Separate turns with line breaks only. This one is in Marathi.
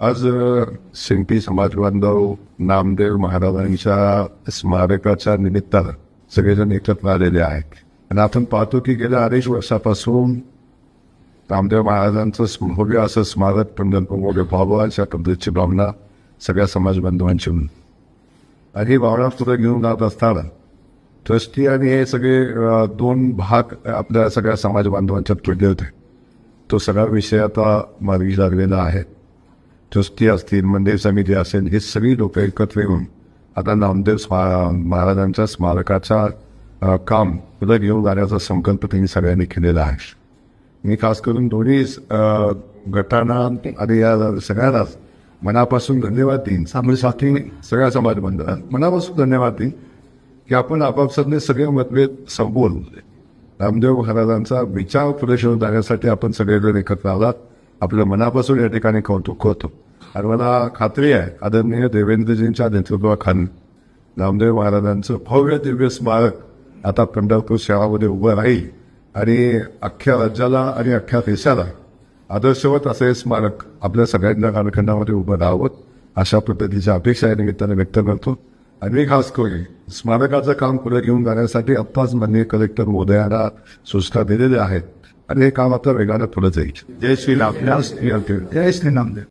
आज शिंपी समाज बांधव नामदेव महाराजांच्या स्मारकाच्या निमित्तानं सगळेजण एकत्र आलेले आहेत. आणि आपण पाहतो की गेल्या अडीच वर्षापासून रामदेव महाराजांचं भव्य असं स्मारक पंढरपूर व्हावं अशा पद्धतीची भावना सगळ्या समाज बांधवांची आणि ही भावना पुढे घेऊन जात असताना ट्रस्टी आणि हे सगळे दोन भाग आपल्या सगळ्या समाज बांधवांच्यात पडले होते. तो सगळा विषय आता मार्गी लागलेला आहे. ट्रस्टी असतील मंदिर समिती असेल हे सगळी लोक एकत्र येऊन आता नामदेव स्मा महाराजांच्या स्मारकाचा काम पुढे घेऊन जाण्याचा संकल्प त्यांनी सगळ्यांनी केलेला आहे. मी खास करून दोन्ही गटांना आणि या सगळ्यांनाच मनापासून धन्यवाद देईन. साथी सगळ्या समाज बांधवांना मनापासून धन्यवाद देईन की आपण आपापसातले सगळे मतभेद संपवून रामदेव महाराजांचा विचार प्रदर्शन जाण्यासाठी आपण सगळेजण एकत्र आलात. आपल्या मनापासून या ठिकाणी कौतुक होतो. आणि मला खात्री आहे आदरणीय देवेंद्रजींच्या नेतृत्वाखाली रामदेव महाराजांचं भव्य दिव्य स्मारक आता पंढरपूर शहरामध्ये उभं राहील आणि अख्ख्या राज्याला आणि अख्ख्या देशाला आदर्शवत असं हे स्मारक आपल्या सगळ्यांच्या कालखंडामध्ये उभं राहावं अशा पद्धतीची अपेक्षा या निमित्ताने व्यक्त करतो आणि मी खास करून स्मारकाचं काम पुढे घेऊन जाण्यासाठी आत्ताच माननीय कलेक्टर महोदयांना सूचना दिलेल्या आहेत आणि हे काम आता वेगानं पुढे जाईल जय श्री राम जय श्री राम
जय श्री नामदेव